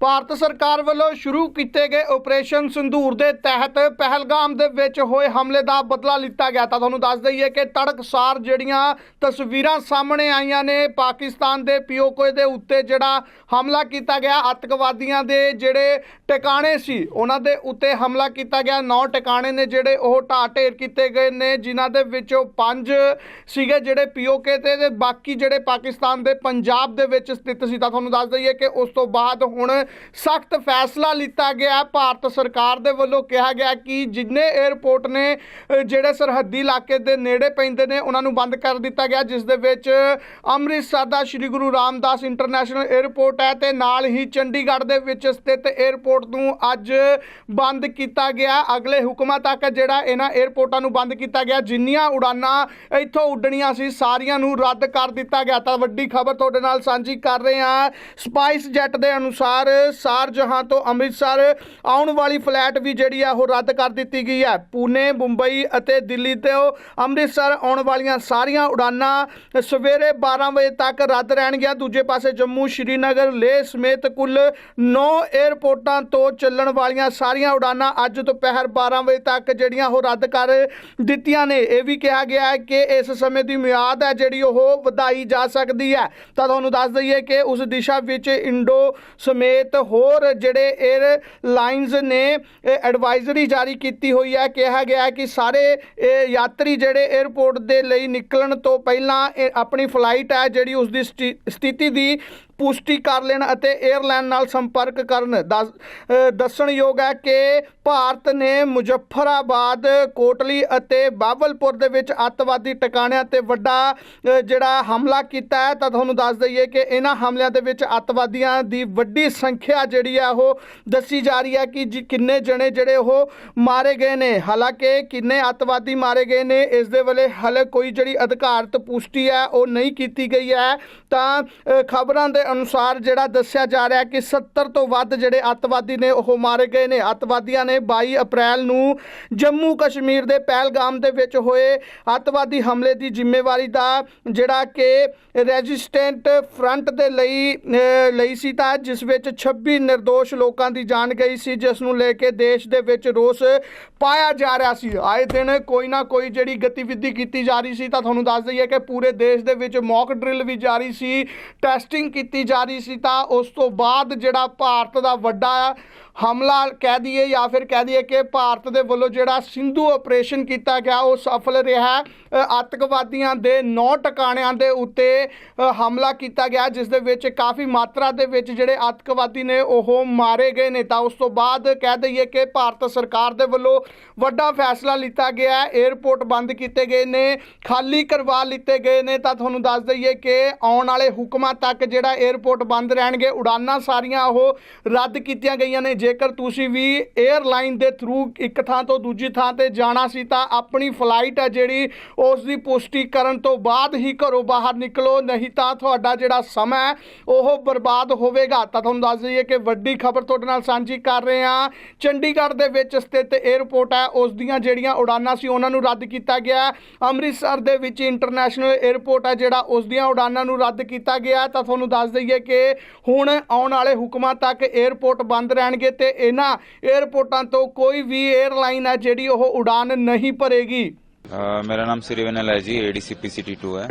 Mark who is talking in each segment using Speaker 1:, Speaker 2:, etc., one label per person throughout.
Speaker 1: ਭਾਰਤ ਸਰਕਾਰ ਵੱਲੋਂ ਸ਼ੁਰੂ ਕੀਤੇ ਗਏ ਆਪਰੇਸ਼ਨ ਸੰਧੂਰ ਦੇ ਤਹਿਤ ਪਹਿਲਗਾਮ ਦੇ ਵਿੱਚ ਹੋਏ ਹਮਲੇ ਦਾ ਬਦਲਾ ਲਿੱਤਾ ਗਿਆ। ਤਾਂ ਤੁਹਾਨੂੰ ਦੱਸ ਦਈਏ ਕਿ ਤੜਕਸਾਰ ਜਿਹੜੀਆਂ ਤਸਵੀਰਾਂ ਸਾਹਮਣੇ ਆਈਆਂ ਨੇ, ਪਾਕਿਸਤਾਨ ਦੇ ਪੀਓਕੇ ਦੇ ਉੱਤੇ ਜਿਹੜਾ ਹਮਲਾ ਕੀਤਾ ਗਿਆ ਅੱਤਵਾਦੀਆਂ ਦੇ ਜਿਹੜੇ ਟਿਕਾਣੇ ਸੀ, ਉਹਨਾਂ ਦੇ ਉੱਤੇ ਹਮਲਾ ਕੀਤਾ ਗਿਆ। ਨੌ ਟਿਕਾਣੇ ਨੇ ਜਿਹੜੇ ਉਹ ਢਾਹ ਢੇਰ ਕੀਤੇ ਗਏ ਨੇ, ਜਿਨ੍ਹਾਂ ਦੇ ਵਿੱਚੋਂ ਪੰਜ ਸੀਗੇ ਜਿਹੜੇ ਪੀਓਕੇ ਤੇ ਤੇ ਬਾਕੀ ਜਿਹੜੇ ਪਾਕਿਸਤਾਨ ਦੇ ਪੰਜਾਬ ਦੇ ਵਿੱਚ ਸਥਿਤ ਸੀ। ਤਾਂ ਤੁਹਾਨੂੰ ਦੱਸ ਦਈਏ ਕਿ ਉਸ ਤੋਂ ਬਾਅਦ ਹੁਣ ਸਖਤ ਫੈਸਲਾ ਲਿੱਤਾ ਗਿਆ ਭਾਰਤ ਸਰਕਾਰ ਦੇ ਵੱਲੋਂ ਕਿਹਾ ਗਿਆ ਕਿ ਜਿੰਨੇ 에ਅਰਪੋਰਟ ਨੇ ਜਿਹੜੇ ਸਰਹੱਦੀ ਇਲਾਕੇ ਦੇ ਨੇੜੇ ਪੈਂਦੇ ਨੇ, ਉਹਨਾਂ ਨੂੰ ਬੰਦ ਕਰ ਦਿੱਤਾ ਗਿਆ, ਜਿਸ ਦੇ ਵਿੱਚ ਅੰਮ੍ਰਿਤਸਰ ਦਾ ਸ੍ਰੀ ਗੁਰੂ ਰਾਮਦਾਸ ਇੰਟਰਨੈਸ਼ਨਲ 에ਅਰਪੋਰਟ ਹੈ ਤੇ ਨਾਲ ਹੀ ਚੰਡੀਗੜ੍ਹ ਦੇ ਵਿੱਚ ਸਥਿਤ 에ਅਰਪੋਰਟ ਨੂੰ ਅੱਜ ਬੰਦ ਕੀਤਾ ਗਿਆ। ਅਗਲੇ ਹੁਕਮਾਂ ਤੱਕ ਜਿਹੜਾ ਇਹਨਾਂ 에ਅਰਪੋਰਟਾਂ ਨੂੰ ਬੰਦ ਕੀਤਾ ਗਿਆ, ਜਿੰਨੀਆਂ ਉਡਾਨਾਂ ਇੱਥੋਂ ਉੱਡਣੀਆਂ ਸੀ, ਸਾਰੀਆਂ ਨੂੰ ਰੱਦ ਕਰ ਦਿੱਤਾ ਗਿਆ। ਤਾਂ ਵੱਡੀ ਖਬਰ ਤੁਹਾਡੇ ਨਾਲ ਸਾਂਝੀ ਕਰ ਰਹੇ ਹਾਂ। ਸਪਾਈਸ ਜੈੱਟ ਦੇ ਅਨੁਸਾਰ ਸ਼ਾਰਜਹਾਂ ਤੋਂ ਅੰਮ੍ਰਿਤਸਰ ਆਉਣ ਵਾਲੀ ਫਲੈਟ ਵੀ ਜਿਹੜੀ ਆ ਉਹ ਰੱਦ ਕਰ ਦਿੱਤੀ ਗਈ ਹੈ। ਪੂਨੇ, ਮੁੰਬਈ ਅਤੇ ਦਿੱਲੀ ਤੋਂ ਅੰਮ੍ਰਿਤਸਰ ਆਉਣ ਵਾਲੀਆਂ ਸਾਰੀਆਂ ਉਡਾਨਾਂ ਸਵੇਰੇ 12 ਵਜੇ ਤੱਕ ਰੱਦ ਰਹਿਣਗੀਆਂ। ਦੂਜੇ ਪਾਸੇ ਜੰਮੂ, ਸ਼੍ਰੀਨਗਰ, ਲੇਹ ਸਮੇਤ ਕੁੱਲ 9 에ਅਰਪੋਰਟਾਂ ਤੋਂ ਚੱਲਣ ਵਾਲੀਆਂ ਸਾਰੀਆਂ ਉਡਾਨਾਂ ਅੱਜ ਦੁਪਹਿਰ 12 ਵਜੇ ਤੱਕ ਜਿਹੜੀਆਂ ਉਹ ਰੱਦ ਕਰ ਦਿੱਤੀਆਂ ਨੇ। ਇਹ ਵੀ ਕਿਹਾ ਗਿਆ ਹੈ ਕਿ ਇਸ ਸਮੇਂ ਦੀ ਮਿਆਦ ਹੈ ਜਿਹੜੀ ਉਹ ਵਧਾਈ ਜਾ ਸਕਦੀ ਹੈ। ਤਾਂ ਤੁਹਾਨੂੰ ਦੱਸ ਦਈਏ ਕਿ ਉਸ ਦਿਸ਼ਾ ਵਿੱਚ ਇੰਡੋ ਸਮੇਤ ਹੋਰ ਜਿਹੜੇ 에ਅਰ ਲਾਈਨਸ ਨੇ ਐਡਵਾਈਜ਼ਰੀ ਜਾਰੀ ਕੀਤੀ ਹੋਈ ਹੈ। ਕਿਹਾ ਗਿਆ ਕਿ ਸਾਰੇ ਯਾਤਰੀ ਜਿਹੜੇ 에ਅਰਪੋਰਟ ਦੇ ਲਈ ਨਿਕਲਣ ਤੋਂ ਪਹਿਲਾਂ ਆਪਣੀ ਫਲਾਈਟ ਹੈ, ਜਿਹੜੀ ਉਸ ਦੀ ਸਥਿਤੀ ਦੀ ਪੁਸ਼ਟੀ ਕਰ ਲੈਣ ਅਤੇ 에ਅਰਲਾਈਨ ਨਾਲ ਸੰਪਰਕ ਕਰਨ। ਦੱਸ- ਦੱਸਣਯੋਗ ਹੈ ਕਿ ਭਾਰਤ ਨੇ ਮੁਜ਼ੱਫਰਾਬਾਦ, ਕੋਟਲੀ ਅਤੇ ਬਾਬਲਪੁਰ ਦੇ ਵਿੱਚ ਅੱਤਵਾਦੀ ਟਿਕਾਣਿਆਂ ਤੇ ਵੱਡਾ ਜਿਹੜਾ ਹਮਲਾ ਕੀਤਾ ਹੈ। ਤਾਂ ਤੁਹਾਨੂੰ ਦੱਸ ਦਈਏ ਕਿ ਇਹਨਾਂ ਹਮਲਿਆਂ ਦੇ ਵਿੱਚ ਅੱਤਵਾਦੀਆਂ ਦੀ ਵੱਡੀ ਸੰਖਿਆ ਜਿਹੜੀ ਹੈ ਉਹ ਦੱਸੀ ਜਾ ਰਹੀ ਹੈ ਕਿ ਜੀ ਕਿੰਨੇ ਜਣੇ ਜਿਹੜੇ ਉਹ ਮਾਰੇ ਗਏ ਨੇ। ਹਾਲਾਂਕਿ ਕਿੰਨੇ ਅੱਤਵਾਦੀ ਮਾਰੇ ਗਏ ਨੇ, ਇਸ ਦੇ ਵੇਲੇ ਹਲੇ ਕੋਈ ਜਿਹੜੀ ਅਧਿਕਾਰਤ ਪੁਸ਼ਟੀ ਹੈ, ਉਹ ਨਹੀਂ ਕੀਤੀ ਗਈ ਹੈ। ਤਾਂ ਖਬਰਾਂ ਦੇ ਅਨੁਸਾਰ ਜਿਹੜਾ ਦੱਸਿਆ ਜਾ ਰਿਹਾ ਕਿ 70 ਤੋਂ ਵੱਧ ਜਿਹੜੇ ਅੱਤਵਾਦੀ ਨੇ ਉਹ ਮਾਰੇ ਗਏ ਨੇ। ਅੱਤਵਾਦੀਆਂ ਨੇ 22 ਅਪ੍ਰੈਲ ਨੂੰ ਜੰਮੂ ਕਸ਼ਮੀਰ ਦੇ ਪਹਿਲਗਾਮ ਦੇ ਵਿੱਚ ਹੋਏ ਅੱਤਵਾਦੀ ਹਮਲੇ ਦੀ ਜ਼ਿੰਮੇਵਾਰੀ ਦਾ ਜਿਹੜਾ ਕਿ ਰੈਜ਼ਿਸਟੈਂਟ ਫਰੰਟ ਦੇ ਲਈ ਲਈ ਸੀ ਤਾਂ ਜਿਸ ਵਿੱਚ 26 નિર્ਦੋਸ਼ ਲੋਕਾਂ ਦੀ ਜਾਨ ਗਈ ਸੀ, ਜਿਸ ਨੂੰ ਲੈ ਕੇ ਦੇਸ਼ ਦੇ ਵਿੱਚ ਰੋਸ ਪਾਇਆ ਜਾ ਰਿਹਾ ਸੀ। ਆਏ ਦਿਨ ਕੋਈ ਨਾ ਕੋਈ ਜਿਹੜੀ ਗਤੀਵਿਧੀ ਕੀਤੀ ਜਾ ਰਹੀ ਸੀ ਤਾਂ ਤੁਹਾਨੂੰ ਦੱਸ ਦਈਏ ਕਿ ਪੂਰੇ ਦੇਸ਼ ਦੇ ਵਿੱਚ ਮੌਕ ਡਰਿਲ ਵੀ ਜਾਰੀ ਸੀ ਟੈਸਟਿੰਗ ਕੀਤੀ ਜਾ ਰਹੀ ਸੀ ਤਾਂ ਉਸ ਤੋਂ ਬਾਅਦ ਜਿਹੜਾ ਭਾਰਤ ਦਾ ਵੱਡਾ ਹਮਲਾ ਕਹਿ ਦਈਏ ਜਾਂ ਫਿਰ ਕਹਿ ਦਈਏ ਕਿ ਭਾਰਤ ਦੇ ਵੱਲੋਂ ਜਿਹੜਾ ਸਿੰਧੂ ਆਪਰੇਸ਼ਨ ਕੀਤਾ ਗਿਆ, ਉਹ ਸਫਲ ਰਿਹਾ। ਆਤੰਕਵਾਦੀਆਂ ਦੇ 9 ਟਿਕਾਣਿਆਂ ਦੇ ਉੱਤੇ ਹਮਲਾ ਕੀਤਾ ਗਿਆ, ਜਿਸ ਦੇ ਵਿੱਚ ਕਾਫੀ ਮਾਤਰਾ ਦੇ ਵਿੱਚ ਜਿਹੜੇ ਆਤੰਕਵਾਦੀ ਨੇ ਉਹ ਮਾਰੇ ਗਏ ਨੇ। ਤਾਂ ਉਸ ਤੋਂ ਬਾਅਦ ਕਹਿ ਦਈਏ ਕਿ ਭਾਰਤ ਸਰਕਾਰ ਦੇ ਵੱਲੋਂ ਵੱਡਾ ਫੈਸਲਾ ਲਿੱਤਾ ਗਿਆ ਹੈ। 에ਅਰਪੋਰਟ ਬੰਦ ਕੀਤੇ ਗਏ ਨੇ, ਖਾਲੀ ਕਰਵਾ ਲਿੱਤੇ ਗਏ ਨੇ। ਤਾਂ ਤੁਹਾਨੂੰ ਦੱਸ ਦਈਏ ਕਿ ਆਉਣ ਵਾਲੇ ਹੁਕਮਾਂ ਤੱਕ ਜਿਹੜਾ ਏਅਰਪੋਰਟ ਬੰਦ ਰਹਿਣਗੇ ਉਡਾਨਾਂ ਸਾਰੀਆਂ ਉਹ ਰੱਦ ਕੀਤੀਆਂ ਗਈਆਂ ਨੇ। ਜੇਕਰ ਤੁਸੀਂ ਵੀ ਏਅਰਲਾਈਨ ਦੇ ਥਰੂ ਇੱਕ ਥਾਂ ਤੋਂ ਦੂਜੀ ਥਾਂ ਤੇ ਜਾਣਾ ਸੀ, ਤਾਂ ਆਪਣੀ ਫਲਾਈਟ ਹੈ ਜਿਹੜੀ ਉਸ ਦੀ ਪੁਸ਼ਟੀ ਕਰਨ ਤੋਂ ਬਾਅਦ ਹੀ ਘਰੋਂ ਬਾਹਰ ਨਿਕਲੋ, ਨਹੀਂ ਤਾਂ ਤੁਹਾਡਾ ਜਿਹੜਾ ਸਮਾਂ ਉਹ ਬਰਬਾਦ ਹੋਵੇਗਾ। ਤਾਂ ਤੁਹਾਨੂੰ ਦੱਸ ਦਈਏ ਕਿ ਵੱਡੀ ਖਬਰ ਤੁਹਾਡੇ ਨਾਲ ਸਾਂਝੀ ਕਰ ਰਹੇ ਹਾਂ। ਚੰਡੀਗੜ੍ਹ ਦੇ ਵਿੱਚ ਸਥਿਤ ਏਅਰਪੋਰਟ ਹੈ ਉਸ ਦੀਆਂ ਜਿਹੜੀਆਂ ਉਡਾਨਾਂ ਸੀ, ਉਹਨਾਂ ਨੂੰ ਰੱਦ ਕੀਤਾ ਗਿਆ। ਅੰਮ੍ਰਿਤਸਰ ਦੇ ਵਿੱਚ ਇੰਟਰਨੈਸ਼ਨਲ ਏਅਰਪੋਰਟ ਹੈ, ਜਿਹੜਾ ਉਸ ਦੀਆਂ ਉਡਾਨਾਂ ਨੂੰ ਰੱਦ ਕੀਤਾ ਗਿਆ। ਤਾਂ ਤੁਹਾਨੂੰ ਦੱਸ ਦਈਏ ਕਿ ਹੁਣ ਆਉਣ ਵਾਲੇ ਹੁਕਮਾਂ ਤੱਕ 에ਅਰਪੋਰਟ ਬੰਦ ਰਹਿਣਗੇ ਤੇ ਇਹਨਾਂ 에ਅਰਪੋਰਟਾਂ ਤੋਂ ਕੋਈ ਵੀ 에ਅਰਲਾਈਨ ਹੈ ਜਿਹੜੀ ਉਹ ਉਡਾਨ ਨਹੀਂ ਭਰੇਗੀ।
Speaker 2: ਮੇਰਾ ਨਾਮ
Speaker 3: ਸਿਰੀਵਨਲ ਹੈ ਜੀ ਏਡੀਸੀ
Speaker 2: ਪੀਸੀਟੀ2 ਹੈ।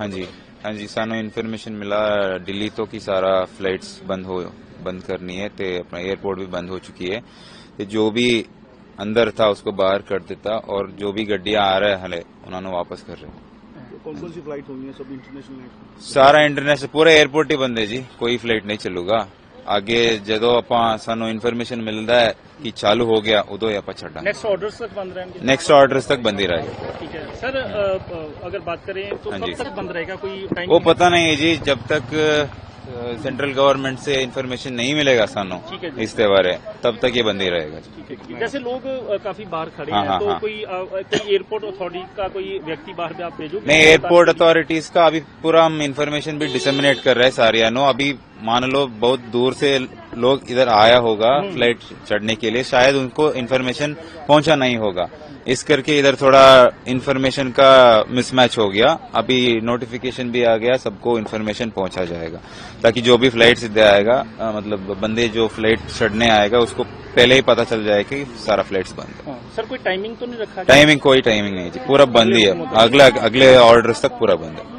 Speaker 2: ਹਾਂਜੀ ਹਾਂਜੀ ਸਾਨੂੰ ਇਨਫੋਰਮੇਸ਼ਨ ਮਿਲਾ ਦਿੱਲੀ ਤੋਂ ਕਿ ਸਾਰਾ ਫਲਾਈਟਸ ਬੰਦ ਹੋ ਬੰਦ ਕਰਨੀ ਹੈ ਤੇ ਆਪਣਾ एयरपोर्ट ਵੀ ਬੰਦ ਹੋ ਚੁੱਕੀ ਹੈ। ਤੇ ਜੋ ਵੀ ਅੰਦਰ था उसको बाहर कर देता और जो भी गड्डियां आ रहे हैं हले उन्होंने वापस कर रहे
Speaker 3: हैं कौन कौन सी फ्लाइट होंगी सब इंटरनेशनल
Speaker 2: ਸਾਰਾ ਇੰਟਰਨੈਸ਼ਨਲ ਪੂਰਾ 에어ਪੋਰਟ ਹੀ ਬੰਦੇ ਜੀ ਕੋਈ ਫਲਾਈਟ ਨਹੀਂ ਚੱਲੂਗਾ ਅੱਗੇ ਜਦੋਂ ਆਪਾਂ ਸਾਨੂੰ ਇਨਫੋਰਮੇਸ਼ਨ ਮਿਲਦਾ ਹੈ ਕਿ ਚਾਲੂ ਹੋ ਗਿਆ ਉਦੋਂ ਹੀ ਆਪਾਂ ਛੱਡਾਂਗੇ
Speaker 4: नेक्स्ट ऑर्डर्स तक बंद रहेंगे
Speaker 2: ਨੈਕਸਟ ਆਰਡਰਸ ਤੱਕ ਬੰਦੀ ਰਹੇਗੀ
Speaker 4: ठीक है सर अ, अ, अगर बात करें तो
Speaker 2: हाँ
Speaker 4: कब
Speaker 2: जी।
Speaker 4: तक बंद रहेगा कोई टाइम
Speaker 2: वो पता नहीं है जी जब तक सेंट्रल गवर्नमेंट से इन्फॉर्मेशन नहीं मिलेगा सानू
Speaker 4: ठीक है जी।
Speaker 2: इसके बारे तब तक ये बंद ही रहेगा जी
Speaker 4: ठीक है जैसे लोग अ, काफी बाहर खड़े
Speaker 2: हाँ,
Speaker 4: हैं
Speaker 2: हाँ,
Speaker 4: तो
Speaker 2: हाँ।
Speaker 4: कोई अ, कोई एयरपोर्ट अथॉरिटी का कोई व्यक्ति बाहर भी आप भेजोगे
Speaker 2: नहीं एयरपोर्ट अथॉरिटीज का अभी पूरा हम इन्फॉर्मेशन भी डिसमिनेट कर रहे हैं सारियानो अभी मान लो बहुत दूर से लोग इधर आया होगा फ़्लाइट चढ़ने के लिए शायद उनको इन्फॉर्मेशन पहुँचा नहीं होगा। इस करके इधर थोड़ा इन्फॉर्मेशन का मिसमैच हो गया। अभी नोटिफिकेशन भी आ गया सबको इन्फॉर्मेशन पहुँचा जाएगा। ताकि जो भी फ़्लाइट सीधे आएगा अ, मतलब बंदे जो फ़्लाइट चढ़ने आएगा उसको पहले ही पता चल जाए कि सारा फ्लाइट्स बंद है।
Speaker 4: सर कोई टाइमिंग तो नहीं रखा
Speaker 2: टाइमिंग कोई टाइमिंग नहीं जी पूरा बंद ही है। अगले अगले ऑर्डर्स तक पूरा बंद है।